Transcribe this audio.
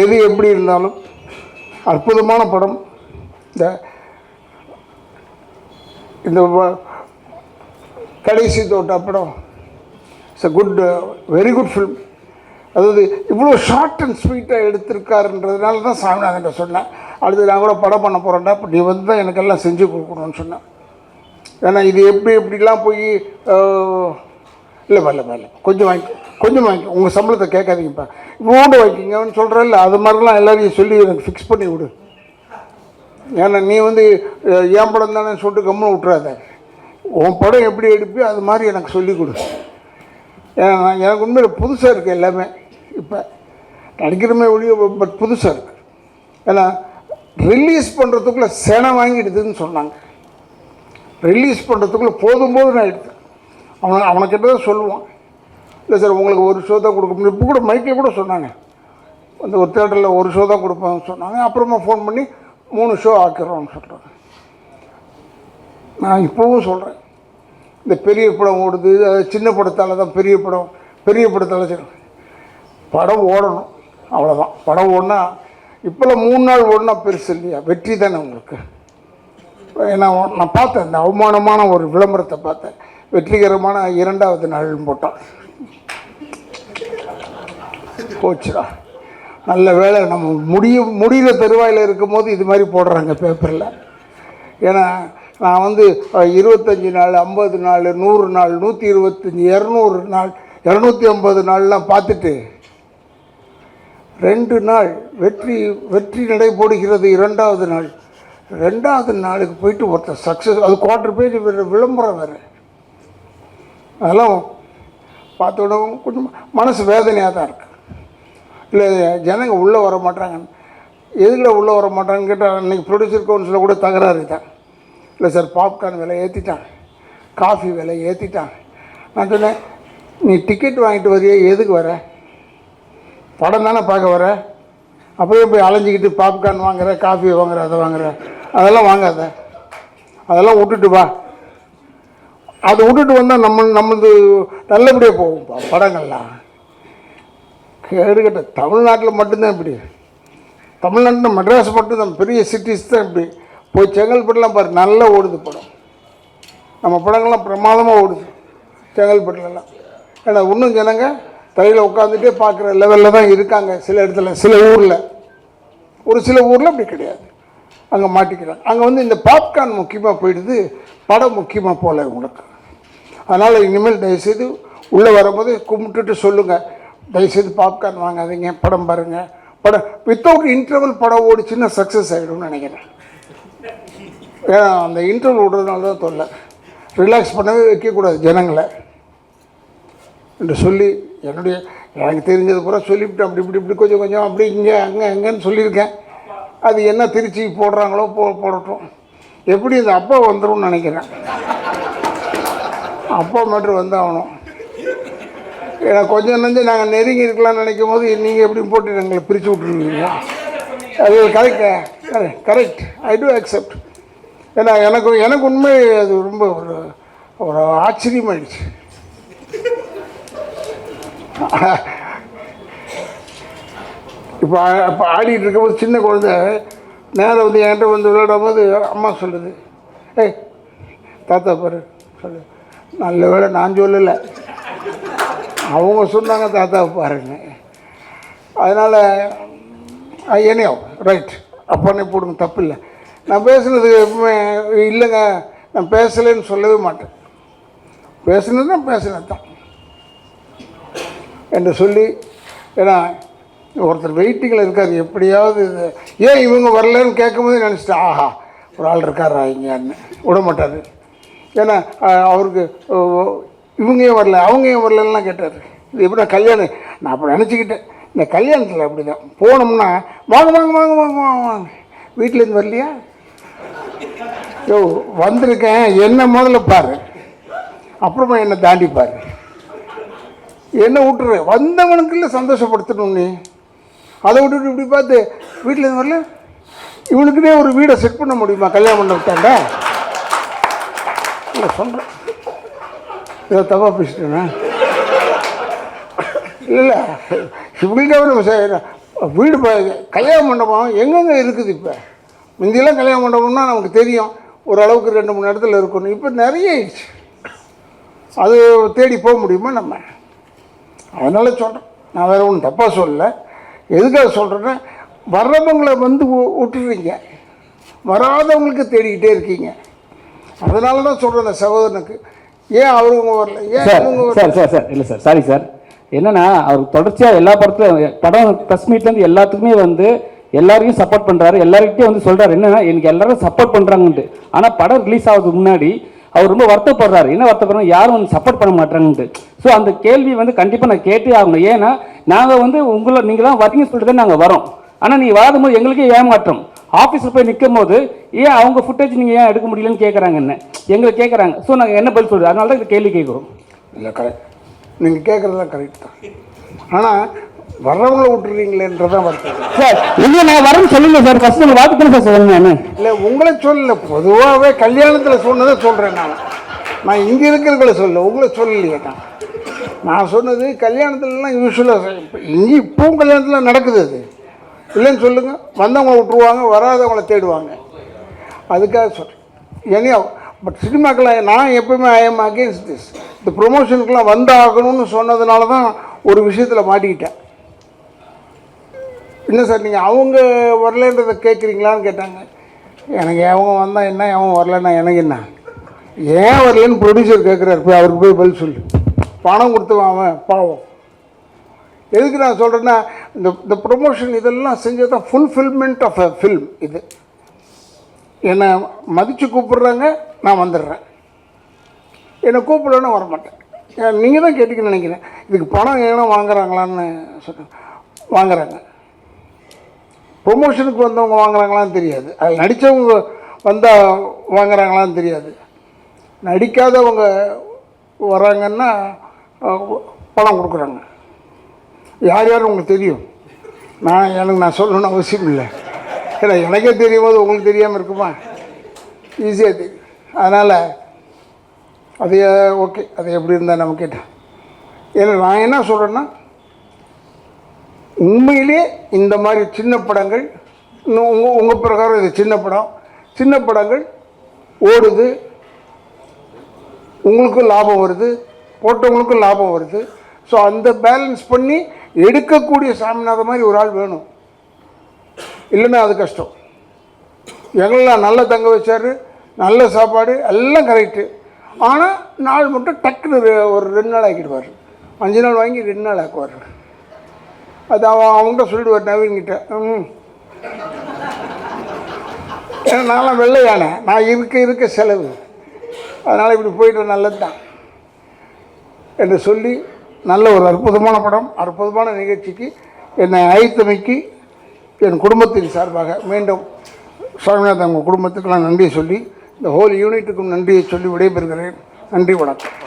எது எப்படி இருந்தாலும் அற்புதமான படம். இந்த இந்த கடைசி தோட்டா படம். It's a good very good film அதாவது இவ்வளோ ஷார்ட் அண்ட் ஸ்வீட்டாக எடுத்திருக்காருன்றதுனால தான் சாமிநாதன் சொன்னேன். அடுத்து நான் கூட படம் பண்ண போகிறேன்டா இப்போ நீ வந்து தான் எனக்கெல்லாம் செஞ்சு கொடுக்கணும்னு சொன்னேன். ஏன்னா இது எப்படி எப்படிலாம் போய் இல்லை வரல வரல கொஞ்சம் வாங்கி கொஞ்சம் வாங்கி உங்கள் சம்பளத்தை கேட்காதீங்கப்பா. இவ்வளோண்டு வாங்கிக்கிங்கன்னு சொல்கிறல்ல அது மாதிரிலாம் எல்லாரையும் சொல்லி எனக்கு ஃபிக்ஸ் பண்ணி விடு. ஏன்னா நீ வந்து என் படம் தானே சொல்லிட்டு கம்முன்னு விட்றாத உன் படம் எப்படி எடுப்பியோ அது மாதிரி எனக்கு சொல்லிக் கொடு. ஏன்னா எனக்கு உண்மையில் புதுசாக இருக்குது எல்லாமே. இப்போ நடிக்கிறமே ஒழிய பட் புதுசாக இருக்குது ஏன்னா ரிலீஸ் பண்ணுறதுக்குள்ளே செனை வாங்கிடுதுன்னு சொன்னாங்க. ரிலீஸ் பண்ணுறதுக்குள்ளே போதும் போதும் எடுத்தேன். அவன் அவனுக்கிட்ட தான் சொல்லுவான். இல்லை சார் உங்களுக்கு ஒரு ஷோ தான் கொடுக்க முடியும். இப்போ கூட மைக்கே கூட சொன்னாங்க. அந்த ஒரு தேட்டரில் ஒரு ஷோ தான் கொடுப்பேன்னு சொன்னாங்க. அப்புறமா ஃபோன் பண்ணி மூணு ஷோ ஆக்கிறோம்னு சொல்கிறாங்க நான் இப்போவும் சொல்கிறேன் இந்த பெரிய படம் ஓடுது. அது சின்ன படத்தால் தான் பெரிய படம் பெரிய படத்தால் சின்ன படம். ஓடணும். அவ்வளோதான் படம் ஓடினா இப்போல்லாம் மூணு நாள் ஓடினா பெருசு இல்லையா? வெற்றி தானே உங்களுக்கு. ஏன்னா நான் பார்த்தேன். இந்த அவமானமான ஒரு விளம்பரத்தை பார்த்தேன். வெற்றிகரமான இரண்டாவது நாள்னு போட்டோம். போச்சுடா. நல்ல வேலை நம்ம முடிய முடியிற தருவாயில் இருக்கும்போது இது மாதிரி போடுறாங்க பேப்பரில். ஏன்னா நான் வந்து இருபத்தஞ்சி நாள் ஐம்பது நாள் நூறு நாள் நூற்றி இருபத்தஞ்சி இரநூறு நாள் இரநூத்தி ஐம்பது நாள்லாம் பார்த்துட்டு ரெண்டு நாள் வெற்றி வெற்றி நடைபோடுகிறது இரண்டாவது நாள். ரெண்டாவது நாளுக்கு போயிட்டு ஒருத்தர் சக்ஸஸ் அது குவார்டர் பேஜ் விளம்பரம் வேறு. அதெல்லாம் பார்த்த விடவும் கொஞ்சம் மனசு வேதனையாக தான் இருக்குது இல்லை ஜனங்க உள்ளே வர மாட்டாங்க எதுக்குள்ள உள்ளே வர மாட்டாங்கன்னு கேட்டால் அன்றைக்கி ப்ரொடியூசர் கவுன்சிலில் கூட தகராறு தான் இல்லை சார் பாப்கார்ன் விலை ஏற்றிட்டான் காஃபி விலை ஏற்றிட்டான் நான் சொன்னேன் நீ டிக்கெட் வாங்கிட்டு வரியே? எதுக்கு வர? படம் தானே பார்க்க வர? அப்படியே போய் அலைஞ்சிக்கிட்டு பாப்கார்ன் வாங்குற காஃபி வாங்குற அதை வாங்குற. அதெல்லாம் வாங்காத. அதெல்லாம் விட்டுட்டு வா. அதை விட்டுட்டு வந்தால் நம்ம நம்மளது நல்லபடியாக போகும். படங்கள்லாம். கேடுகட்ட தமிழ்நாட்டில் மட்டும்தான் இப்படி. தமிழ்நாட்டில் மெட்ராஸ் மட்டும்தான் பெரிய சிட்டிஸ் தான் இப்படி. போய் செங்கல்பட்டுலாம் பாரு நல்லா ஓடுது படம். நம்ம படங்கள்லாம் பிரமாதமாக ஓடுது செங்கல்பட்டுலலாம். ஏன்னா இன்னும் ஜனங்க தலையில் உட்காந்துட்டே பார்க்குற லெவலில் தான் இருக்காங்க சில இடத்துல சில ஊரில். ஒரு சில ஊரில் அப்படி கிடையாது. அங்கே மாட்டிக்கிறாங்க. அங்கே வந்து இந்த பாப்கார்ன் முக்கியமாக போயிடுது படம் முக்கியமாக போகல உங்களுக்கு அதனால் இனிமேல் தயவுசெய்து உள்ளே வரும்போது கும்பிட்டுட்டு சொல்லுங்கள் தயவுசெய்து பாப்கார்ன் வாங்காதீங்க படம் பாருங்கள் படம் வித்தவுட் இன்டர்வல் படம் ஓடிச்சுன்னா சக்ஸஸ் ஆகிடும்னு நினைக்கிறேன். ஏன்னா அந்த இன்டர்வல் விடுறதுனால தான் தொல்லை. ரிலாக்ஸ் பண்ணவே வைக்கக்கூடாது ஜனங்களை. என்று சொல்லி என்னுடைய எனக்கு தெரிஞ்சது பூரா சொல்லிவிட்டு அப்படி இப்படி இப்படி கொஞ்சம் கொஞ்சம் அப்படி இங்கே அங்கே அங்கேன்னு சொல்லியிருக்கேன். அது என்ன திருச்சி போடுறாங்களோ போ போடட்டும். எப்படி இந்த அப்பா வந்துடும் நினைக்கிறேன். அப்பா மட்டும் வந்தாகணும். ஏன்னா கொஞ்சம் நஞ்சம் நாங்கள் நெருங்கி இருக்கலாம்னு நினைக்கும் போது நீங்கள் எப்படி போட்டு எங்களை பிரித்து விட்டுருவீங்க அது correct correct I too accept ஏன்னா எனக்கு எனக்கு உண்மை அது ரொம்ப ஒரு ஒரு ஆச்சரியமாயிடுச்சு இப்போ இப்போ ஆடிட்டு இருக்கும்போது சின்ன குழந்தை நேரம் வந்து என்கிட்ட வந்து விளையாடும் போது அம்மா சொல்லுது ஏய் தாத்தா பாரு சொல்லு நல்ல வேலை நான் சொல்லலை. அவங்க சொன்னாங்க தாத்தா பாருங்க. அதனால் என்னையோ ரைட் அப்பனே போடுங்க தப்பு இல்லை. நான் பேசுனது எப்பவுமே இல்லைங்க நான் பேசலைன்னு சொல்லவே மாட்டேன். பேசுனது தான் பேசினது தான். என்று சொல்லி ஏன்னா ஒருத்தர் வெயிட்டிங்கில் இருக்காது எப்படியாவது ஏன் இவங்க வரலன்னு கேட்கும்போது நினச்சிட்டேன் ஆஹா ஒரு ஆள் இருக்காரா இங்கேன்னு விட மாட்டார் ஏன்னா அவருக்கு இவங்க வரல அவங்க ஏன் கேட்டார். இது எப்படி கல்யாணம்? நான் அப்போ நினச்சிக்கிட்டேன். இந்த கல்யாணத்தில் அப்படி தான் போனோம்னா வாங்க வாங்க வாங்க வாங்க வாங்க வாங்க. வீட்டிலேருந்து வரலையா? யோ வந்திருக்கேன். என்ன முதல்ல பாரு. அப்புறமா என்னை தாண்டி பாரு. என்ன விட்டுரு. வந்தவனுக்குள்ள சந்தோஷப்படுத்தணும் நீ. அதை விட்டுட்டு இப்படி பார்த்து வீட்டிலேருந்து வரல? இவனுக்குன்னே ஒரு வீடை செட் பண்ண முடியுமா? கல்யாணம் பண்ண விட்டாண்ட இல்லை சொல்கிறேன் ஏதோ தப்பாக பேசிட்டேன்னா இல்லை இல்லை வீடு கல்யாண மண்டபம் எங்கெங்கே இருக்குது இப்போ? முந்தியெல்லாம் கல்யாண மண்டபம்னா நமக்கு தெரியும். ஓரளவுக்கு ரெண்டு மூணு இடத்துல இருக்கணும். இப்போ நிறைய ஆயிடுச்சு. அது தேடி போக முடியுமா நம்ம? அதனால் சொல்கிறேன் நான் வேறு ஒன்றும் தப்பாக சொல்லலை. எதுக்காக சொல்கிறேன்னா வர்றவங்களை வந்து விட்டுறீங்க வராதவங்களுக்கு தேடிக்கிட்டே இருக்கீங்க. அதனால தான் சொல்கிறேன் அந்த சகோதரனுக்கு. ஏன் அவருங்க வரல ஏன் சார் இவங்க வரல சார் சார் சார் இல்லை சார் சாரி சார். என்னன்னா அவர் தொடர்ச்சியாக எல்லா படத்துல படம் ப்ரெஸ் மீட்லேருந்து எல்லாத்துக்குமே வந்து எல்லாரையும் சப்போர்ட் பண்ணுறாரு எல்லாருக்கிட்டையும் வந்து சொல்கிறாரு என்னன்னா எனக்கு எல்லாரும் சப்போர்ட் பண்ணுறாங்கன்ட்டு ஆனால் படம் ரிலீஸ் ஆகிறதுக்கு முன்னாடி அவர் ரொம்ப வருத்தப்படுறாரு. என்ன வருத்தப்படுறாரு யாரும் வந்து சப்போர்ட் பண்ண மாட்டாங்கன்ட்டு. ஸோ அந்த கேள்வி வந்து கண்டிப்பாக நான் கேட்டே ஆகணும். ஏன்னா நாங்கள் வந்து உங்களை நீங்களாம் வரீங்கன்னு சொல்லிட்டு தான் நாங்கள் வரோம். ஆனால் நீங்கள் வராத போது எங்களுக்கே ஏமாற்றம். ஆஃபீஸில் போய் நிற்கும் போது ஏன் அவங்க ஃபுட்டேஜ் நீங்கள் ஏன் எடுக்க முடியலன்னு கேட்குறாங்க என்ன? எங்களை கேட்குறாங்க ஸோ நாங்கள் என்ன பதில் சொல்கிறது அதனால தான் இந்த கேள்வி கேட்குறோம் இல்லை கரெக்ட் நீங்கள் கேட்குறதெல்லாம் கரெக்ட் தான். ஆனால் வர்றவங்கள விட்டுறீங்களேன்றதான் வருத்தம். சார் இல்லை நான் வரேன்னு சொல்லுங்க சார் ஃபர்ஸ்ட் உங்கள் வாக்கு தானே சார் சொல்லுங்க இல்லை உங்களை சொல்லல. பொதுவாகவே கல்யாணத்தில் சொன்னதை சொல்கிறேன் நான். நான் இங்கே இருக்கிறவங்கள சொல்ல உங்களை சொல்லலையே நான். நான் சொன்னது கல்யாணத்துலலாம் யூஸ்வலாக இங்கே இப்பவும் கல்யாணத்தில் நடக்குது அது. இல்லைன்னு சொல்லுங்கள் வந்தவங்கள விட்டுருவாங்க வராதவங்களை தேடுவாங்க. அதுக்காக சொல்கிறேன் எனி பட் சினிமாக்கெல்லாம் நான் எப்பவுமே ஐ எம் அகேன்ஸ்ட் திஸ் இந்த ப்ரொமோஷனுக்கெலாம் வந்தாகணும்னு சொன்னதுனால தான் ஒரு விஷயத்தில் மாட்டிக்கிட்டேன். என்ன சார் நீங்கள் அவங்க வரலன்றதை கேட்குறீங்களான்னு கேட்டாங்க. எனக்கு எவன் வந்தால் என்ன எவன் வரலன்னா எனக்கு என்ன? ஏன் வரலன்னு ப்ரொடியூசர் கேட்குறாரு போய் அவருக்கு போய் பதில் சொல்லு. பணம் கொடுத்துவான் அவன் பாவம். எதுக்கு நான் சொல்கிறேன்னா இந்த இந்த ப்ரொமோஷன் இதெல்லாம் செஞ்சது தான் ஃபுல்ஃபில்மெண்ட் ஆஃப் அ ஃபில்ம் இது. என்னை மதித்து கூப்பிட்றாங்க நான் வந்துடுறேன். என்னை கூப்பிடலன்னு வரமாட்டேன். நீங்கள் தான் கேட்டீங்கன்னு நினைக்கிறேன். இதுக்கு பணம் ஏன்னா வாங்குறாங்களான்னு சொல்கிறேன் வாங்குறாங்க. ப்ரொமோஷனுக்கு வந்தவங்க வாங்குறாங்களான்னு தெரியாது. அது நடித்தவங்க வந்தால் வாங்குறாங்களான்னு தெரியாது. நடிக்காதவங்க வராங்கன்னா பணம் கொடுக்குறாங்க. யார் யார் உங்களுக்கு தெரியும்? நான் எனக்கு நான் சொல்லணும்னு அவசியம் இல்லை. ஏன்னா எனக்கே தெரியும் போது உங்களுக்கு தெரியாமல் இருக்குமா? ஈஸியாக தெரியும். அதனால் அது ஓகே அது எப்படி இருந்தால் நம்ம கேட்டேன் ஏன்னா நான் என்ன சொல்கிறேன்னா உண்மையிலே இந்த மாதிரி சின்ன படங்கள் இன்னும் உங்கள் உங்கள் பிரகாரம் இது சின்ன படம். சின்ன படங்கள் ஓடுது. உங்களுக்கும் லாபம் வருது. போட்டவங்களுக்கும் லாபம் வருது. ஸோ அந்த பேலன்ஸ் பண்ணி எடுக்கக்கூடிய சாமிநாத மாதிரி ஒரு ஆள் வேணும். இல்லைன்னா அது கஷ்டம். எங்களெல்லாம் நல்ல தங்க வச்சார் நல்ல சாப்பாடு எல்லாம் கரெக்டு ஆனால் நாள் மட்டும் டக்குன்னு ஒரு ரெண்டு நாள் ஆக்கிடுவார். அஞ்சு நாள் வாங்கி ரெண்டு நாள் ஆக்குவார். அது அவன் அவங்ககிட்ட சொல்லிடுவார் நவீன்கிட்ட ம். ஏன்னா நான்லாம் வெள்ளை யானை நான் இருக்க இருக்க செலவு. அதனால் இப்படி போயிட்டு நல்லது தான் என்று சொல்லி நல்ல ஒரு அற்புதமான படம் அற்புதமான நிகழ்ச்சிக்கு என்னை அழைத்தமைக்கு என் குடும்பத்தின் சார்பாக மீண்டும் சுவாமிநாதன் உங்கள் குடும்பத்துக்கு நான் நன்றியை சொல்லி இந்த ஹோல் யூனிட்டுக்கும் நன்றியை சொல்லி விடைபெறுகிறேன். நன்றி வணக்கம்.